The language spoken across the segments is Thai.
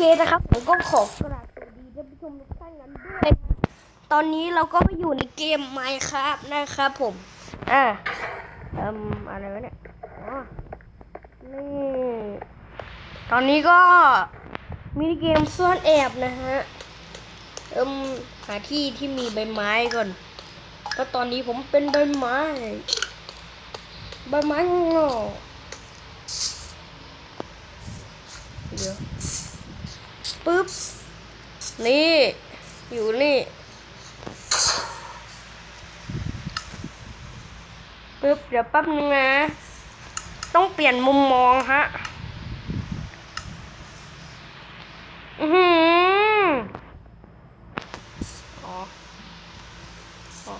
เคนะครับผมก็ขอกราบสวัสดีท่านผู้ชมทุกท่านกันด้วยตอนนี้เราก็มาอยู่ในเกม Minecraft นะครับผม อ่าเอ่มอะไรวะเนี่ยอ๋อนี่ตอนนี้ก็มีเกมซ่อนแอบนะฮะเอิมหาที่ที่มีใบไม้ก่อนก็ตอนนี้ผมเป็นใบไม้ใบไม้งอกเดี๋ยว ปึ๊บ นี่ อยู่นี่ปึ๊บ เดี๋ยวแป๊บนึงนะ ต้องเปลี่ยนมุมมองฮะ อือหืออ๋ออ๋อ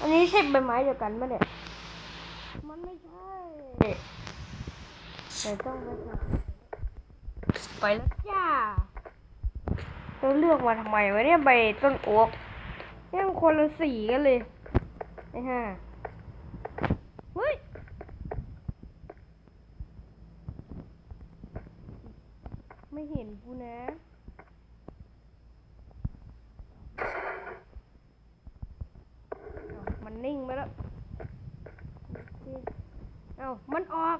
อันนี้ใช่ใบไม้เดียวกันปะเนี่ย มันไม่ใช่แต่ต้องไปไปแล้วจ้า เราเลือกมาทำไมวะเนี่ยใบต้นโอ๊กเนี่ยมันคนละสีกันเลยไอ้ห่าเฮ้ยไม่เห็นกูนะมันนิ่งไปแล้ว เอ้า มันออก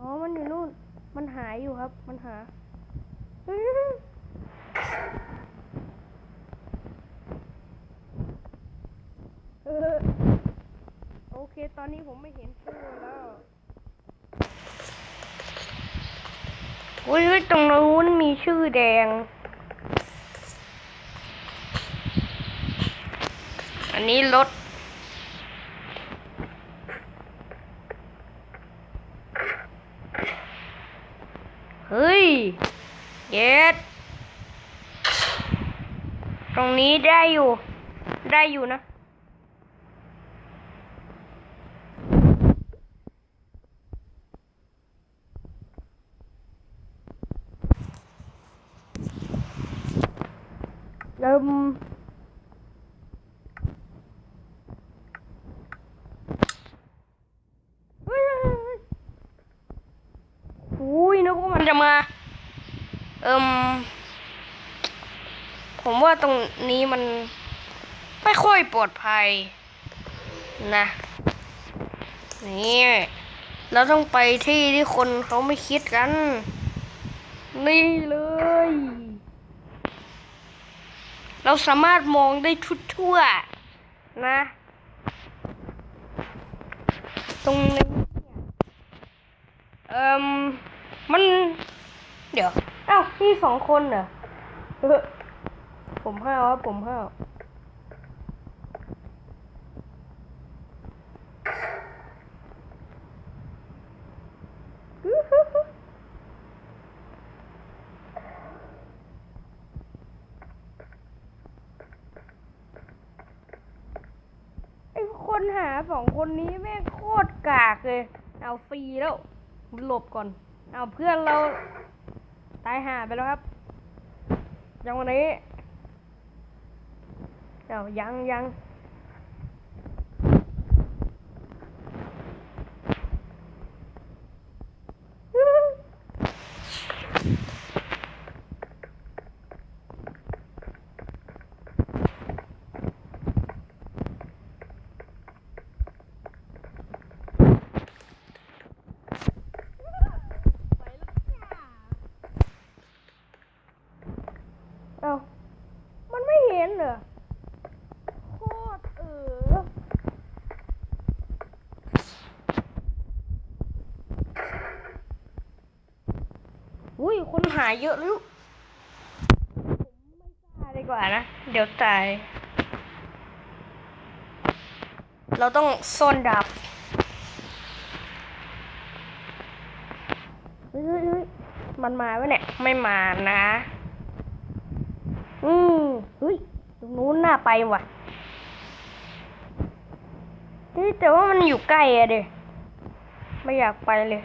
อ๋อ มันอยู่นู่น มันหายอยู่ครับ มันหาเฮ้ยเออ โอเค ตอนนี้ผมไม่เห็นชื่อแล้วอุ้ยเฮ้ยตรงนู้นมีชื่อแดง อันนี้รถเฮ้ย เย็ด ตรงนี้ได้อยู่ ได้อยู่นะ เริ่มเฮ้ยเฮ้ยเฮ้ยอุ้ยนึกว่ามันจะมา เอิมผมว่าตรงนี้มันไม่ค่อยปลอดภัย นะ นี่เราต้องไปที่ที่คนเขาไม่คิดกัน นี่เลย เราสามารถมองได้ทุกทั่วนะ ตรงนี้เอ่มมัน เดี๋ยวเอ้าพี่สองคนเหรอเออผมห้าวครับผมห้าวไอ้คนหา สองคนนี้แม่งโคตรกากเลย เอาฟรีแล้วหลบก่อน เอาเพื่อนเรา ตายห่าไปแล้วครับ ยังวันนี้ เอายังยังเอามันไม่เห็นเหรอ โคตรเออ อุ้ย คนหายเยอะล้วผมไม่กล้าดีกว่านะ เดี๋ยวตาย เราต้องซ่อนดับเฮ้ยมันมาไหมเนี่ย ไม่มานะ อืมเฮ้ยตรงนู้นน่าไปว่ะแต่ว่ามันอยู่ใกล้อะเด็ไม่อยากไปเลย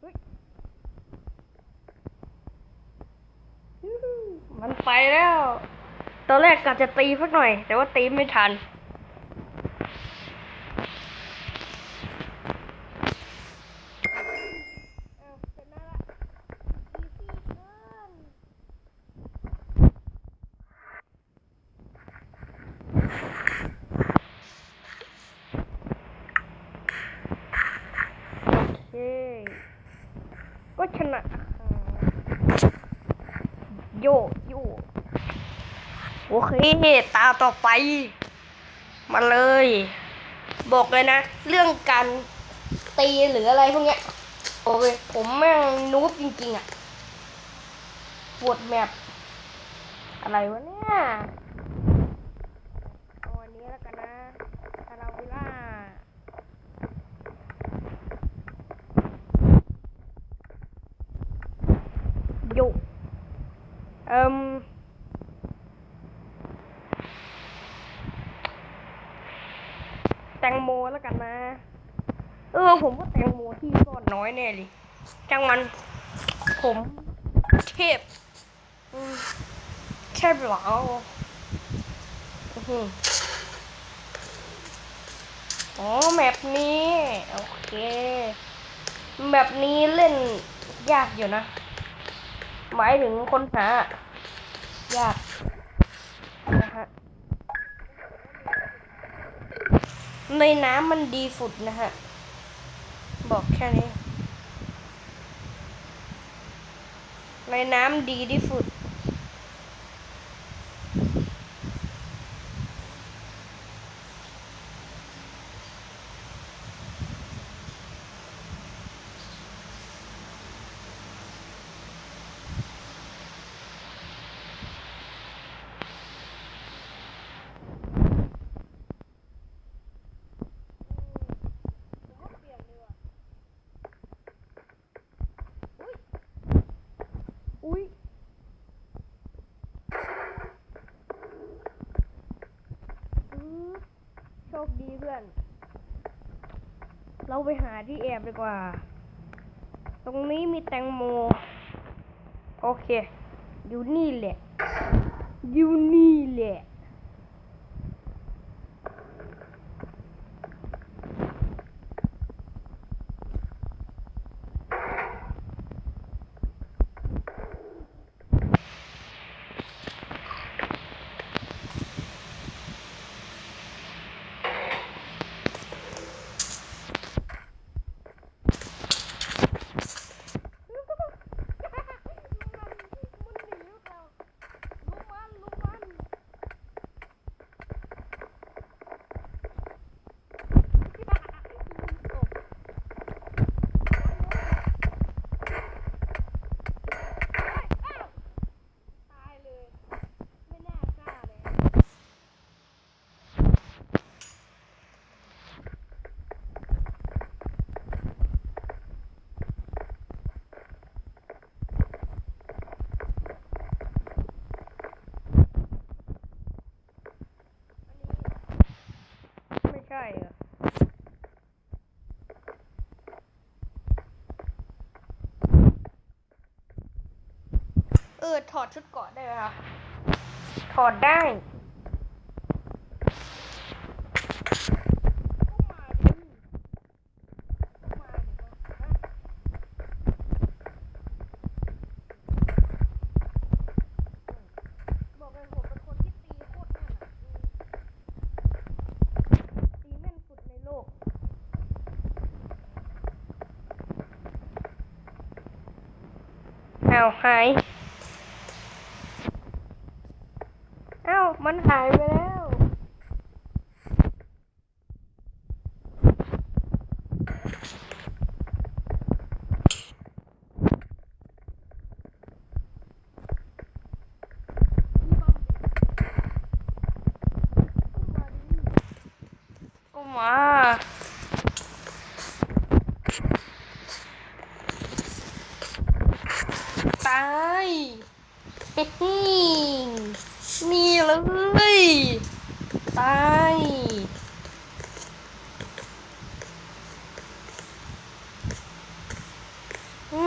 เฮ้ยอื้อหือมันไปแล้ว ตอนแรกกะ จะตีสักหน่อย แต่ว่าตีไม่ทัน เคตาต่อไป มาเลย บอกเลยนะ เรื่องการตีหรืออะไรพวกเนี้ย โอ้ยผมแม่งนูบจริงๆอะปวดแมปอะไรวะเนี่ยเอาอันนี้แล้วกันนะคาราวิล่าโยเอิม แตงโมแล้วกันนะ เออ ผมว่าแตงโมที่ซ่อนน้อยแน่เลยจังมันผมเทพเทพหรออื้อหืออ๋อแมปนี้ โอเคแบบนี้เล่นยากอยู่นะ หมายถึงคนหายากนะฮะ ในน้ำมันดีสุดนะฮะ บอกแค่นี้ ในน้ำดีที่สุด เพื่อน เราไปหาที่แอบดีกว่า ตรงนี้มีแตงโม โอเค อยู่นี่แหละ อยู่นี่แหละ ตายเลย ไม่น่ากล้าเลย ไม่ใช่เหรอ เอถอดชุดเกราะได้ไหมคะถอดได้ บอกเลยผมเป็นคนที่ตีโคตรแม่นอะตีแม่นสุดในโลก เอาวหาย อ้าว มันหายไปแล้ว ก็มา ตายเฮ้ยนี่เลย ตาย อื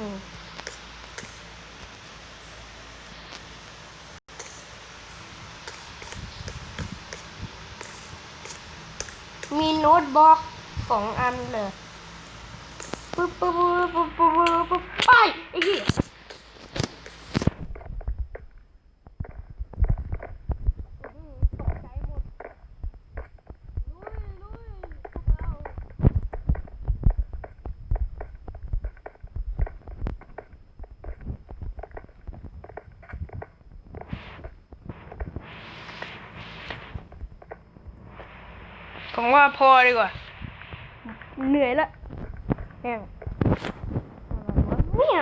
มมีโน้ตบล็อกสองอันเลยปึ๊บปึ๊บปึ๊บปึ๊บปึ๊บปึ๊บไปไอ้เหี้ยอื้อหือตกใจหมดลุยลุยพวกเรา ผมว่าพอดีกว่า เหนื่อยละแห้งเนี่ย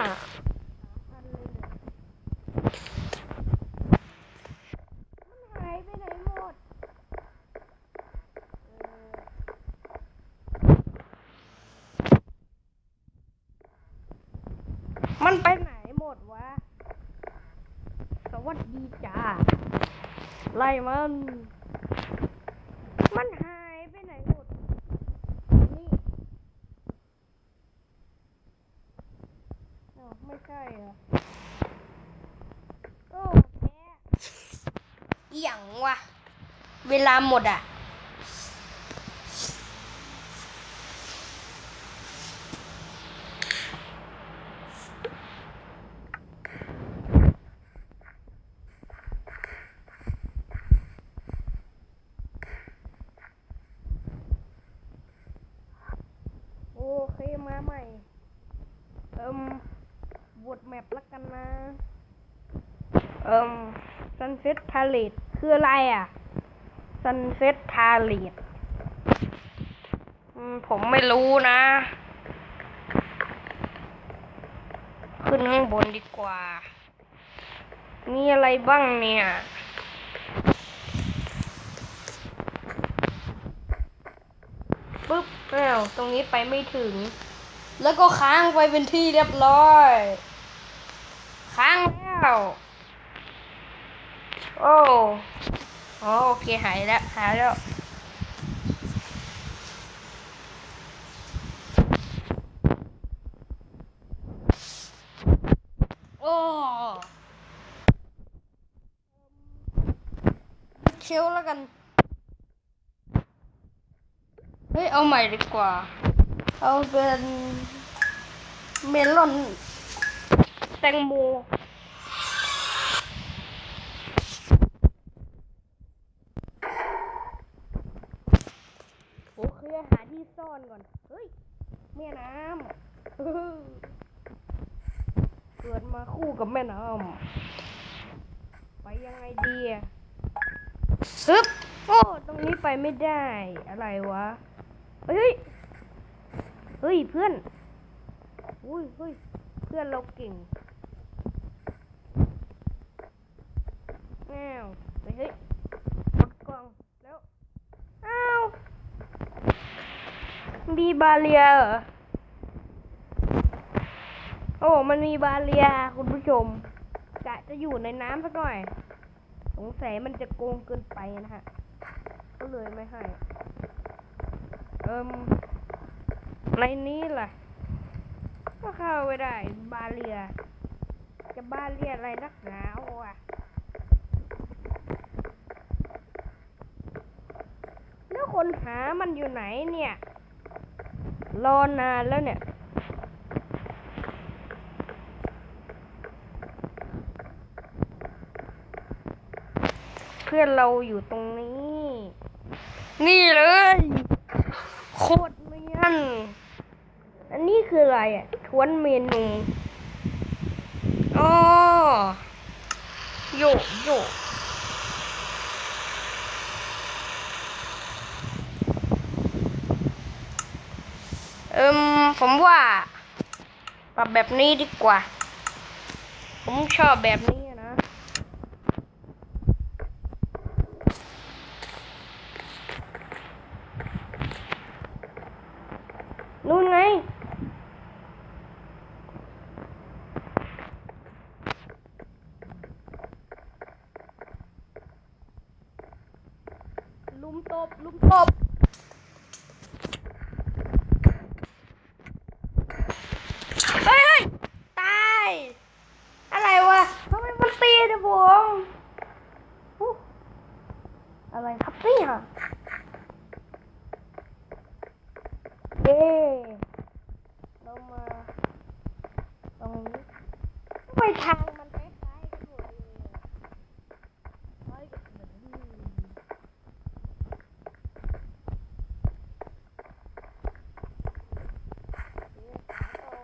มันหายไปไหนหมดมันไปไหนหมดวะ สวัสดีจ้า ไล่มันหายไปไหนหมด นี่อ้าวไม่ใช่เหรอโอ้แพ้อหย่างวะ เว ลาหมดอะ โอเคมาใหม่ เอิมบทแมปละกันนะ เอิม Sunset Palace คืออะไรอะ Sunset Palace อืมผมไม่รู้นะ ขึ้นข้างบนดีกว่า มีอะไรบ้างเนี่ยปึ๊บอ้าวตรงนี้ไปไม่ถึง แล้วก็ค้างไปเป็นที่เรียบร้อย ค้างแล้ว โอ้ อ๋อโอเคหายแล้วหายแล้วโอ้เชียวแล้วกัน เฮ้ย เอาใหม่ดีกว่า เอาเป็นเมลอน แตงโม โอหาที่ซ่อนก่อน เฮ้ยแม่น้ำเกิดมาคู่กับแม่น้ำไปยังไงดีฮึบโอ้ตรงนี้ไปไม่ได้อะไรวะ เฮ้ย เฮ้ยเพื่อนอุ้ยเฮ้ยเพื่อนเราเก่งแอ้วเฮ้ยเฮ้ยกดกล่อง แล้ว อ้าว มีบาเรียเหรอ โอ้ มันมีบาเรียคุณผู้ชมกะจะอยู่ในน้ำสักหน่อย สงสัยมันจะโกงเกินไปนะฮะ ก็เลยไม่ให้ เอิมในนี้ล่ะ ก็เข้าไม่ได้ บาเรีย จะบาเรียอะไรนักหนาวอะแล้วคนหามันอยู่ไหนเนี่ย รอนานแล้วเนี่ย เพื่อนเราอยู่ตรงนี้ นี่เลย โคตรเนียน อันนี้คืออะไรอะ ทวนเมนูอ๋อโยกโยก อืมผมว่าปรับแบบนี้ดีกว่า ผมชอบแบบนี้ไง ลุมตบ ลุมตบ เฮ้ยเฮ้ยตาย อะไรวะทำไมมันตีเนี่ยผมอู้อะไรครับเนี่ยเย้เรามาตรงนี้ทำไมทางมันคล้ายๆกันหมดเลยอะคล้ายกันเหมือนนี่เดี๋ยวหาต่อ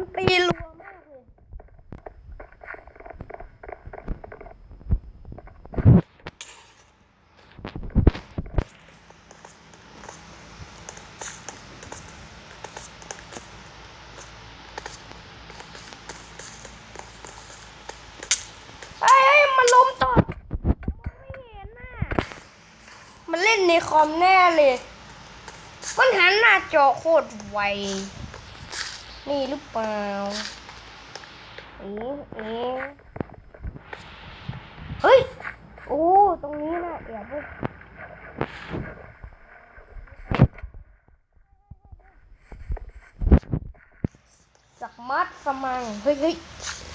มันตีรัวมากเลยเฮ้ยเฮ้ยมันล้มต่อมันไม่เห็นน่ะ มันเล่นในคอมแน่เลย มันหันหน้าจอโคตรไว นี่หรือเปล่าเอ๊ะเอ๊ะเฮ้ย โอ้ ตรงนี้นะแอบเว้ยสักมัดสมัง เฮ้ยเฮ้ย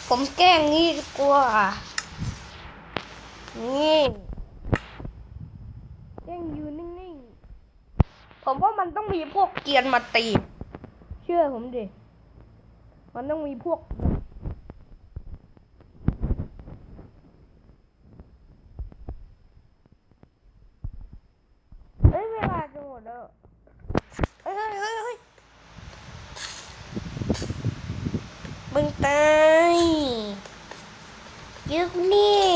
ผมแกล้งงี้ดีกว่า นี่แกล้งอยู่นิ่งๆ ผมว่ามันต้องมีพวกเกียนมาตี เชื่อผมดิ มันต้องมีพวก เฮ้ยเวลาจะหมดแล้ว เฮ้ยเฮ้ยเฮ้ยเฮ้ยบึงตายยึกนี่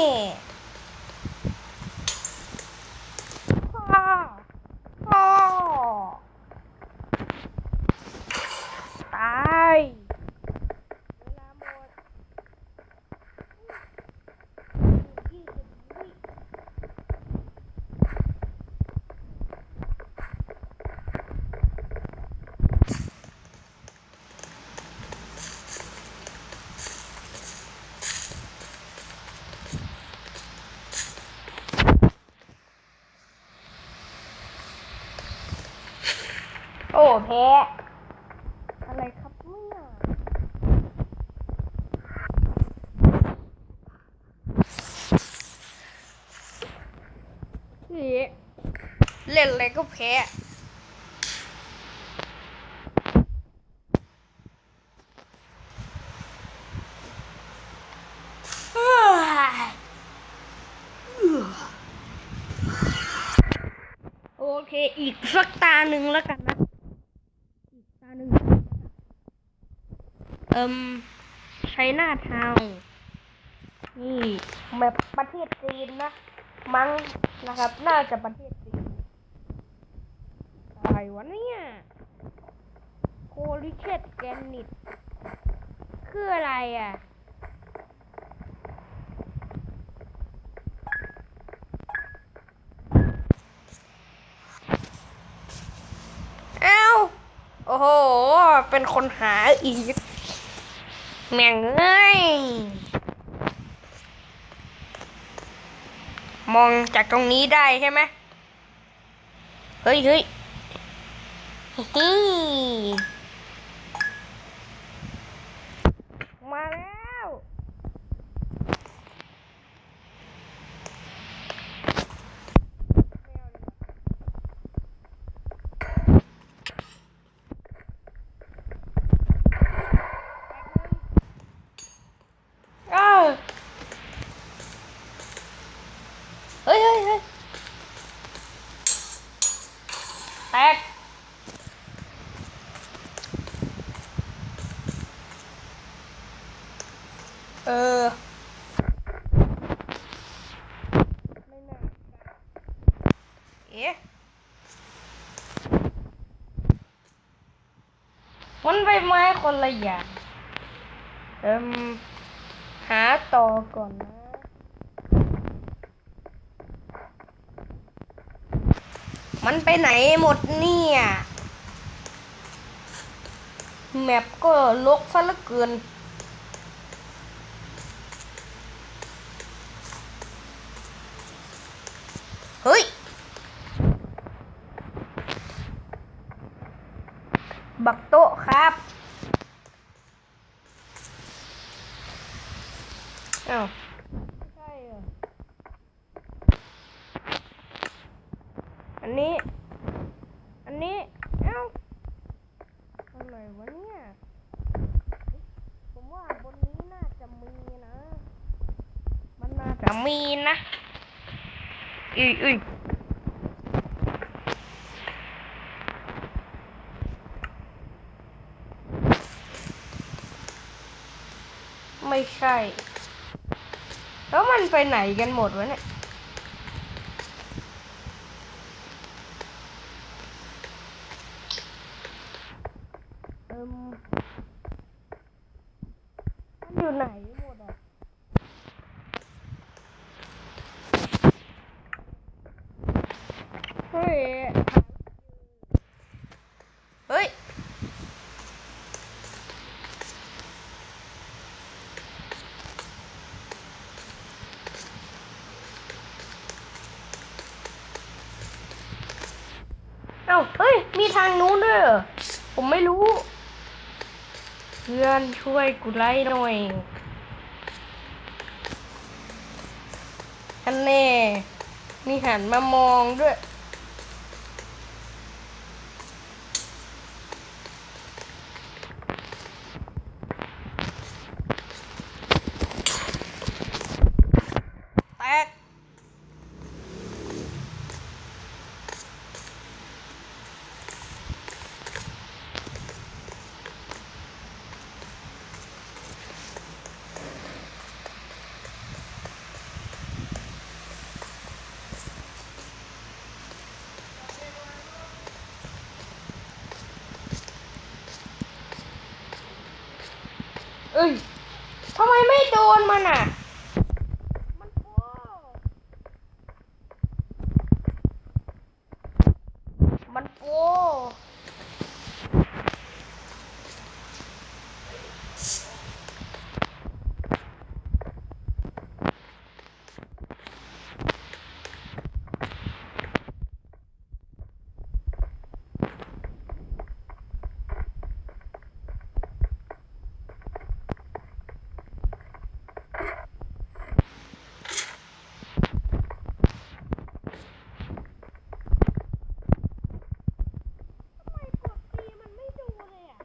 พ่อพ่อตายเวลาหมดยี่สิบวิ โอ้แพ้ อะไรครับเนี่ยนี่เล่นอะไร ก็แพ้โอเค อีกสักตาหนึ่งแล้วกันนะ อีกตาหนึ่งเอิมใช้หน้าทาวนี่แบบประเทศจีนนะ มั้งนะครับ น่าจะประเทศ อะไรวะเนี่ยโคลิเชตแกนนิตคืออะไรอะเอ้าโอ้โห เป็นคนหาอีก แม่งเอ้ย มองจากตรงนี้ได้ใช่ไหม เฮ้ยเฮ้ย ฮิมาแล้ว เอ้าเฮ้ยเฮ้ยเฮ้ยแตก เออไม่น่าเอ๊ะ มันใบไม้คนละอย่าง เอิมหาต่อก่อนนะมันไปไหนหมดเนี่ย แมปก็ลกซะเหลือเกิน เฮ้ย บักโต๊ะครับ อ้าวไม่ใช่เหรออันนี้ อันนี้ เอ้าอะไรวะเนี่ย ผมว่าบนนี้น่าจะมีนะ มันน่าจะมีนะอุ้ยอุ้ยไม่ใช่แล้ว มันไปไหนกันหมดวะเนี่ย เอิมมันอยู่ไหนหมดอะ เฮ้ย เฮ้ย เอ้า เฮ้ย มี ทางนู้นด้วยเหรอผมไม่รู้ เพื่อนช่วยกูไล่หน่อยอันแน่มีหันมามองด้วย แตก เอ้ย ทำไมไม่โดนมันอะ มันโป้มันโป้ทำไมกดตีมันไม่ดูเลยอะ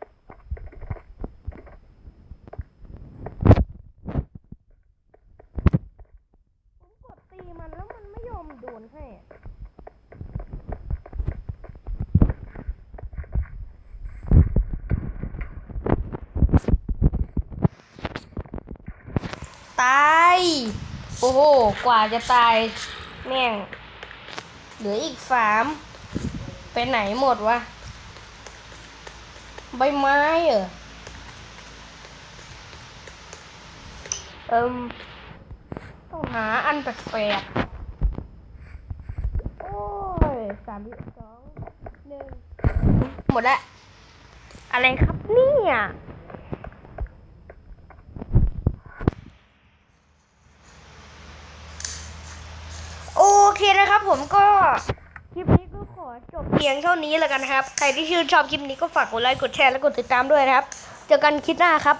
ผมกดตีมันแล้วมันไม่ยอมโดนให้อะ ตาย โอ้โห กว่าจะตาย แม่ง เหลืออีกสามไปไหนหมดวะ ใบไม้เหรอเอิมต้องหาอันแปลกๆ โอ้ยสามสองหนึ่งหมดแล้ว อะไรครับเนี่ย โอ เคนะครับผมก็คลิปนี้ก็ขอจบเพียงเท่านี้แล้วกันนะครับ ใครที่ชื่นชอบคลิปนี้ก็ฝากกดไลค์กดแชร์และกดติดตามด้วยนะครับ เจอกันคลิปหน้าครับ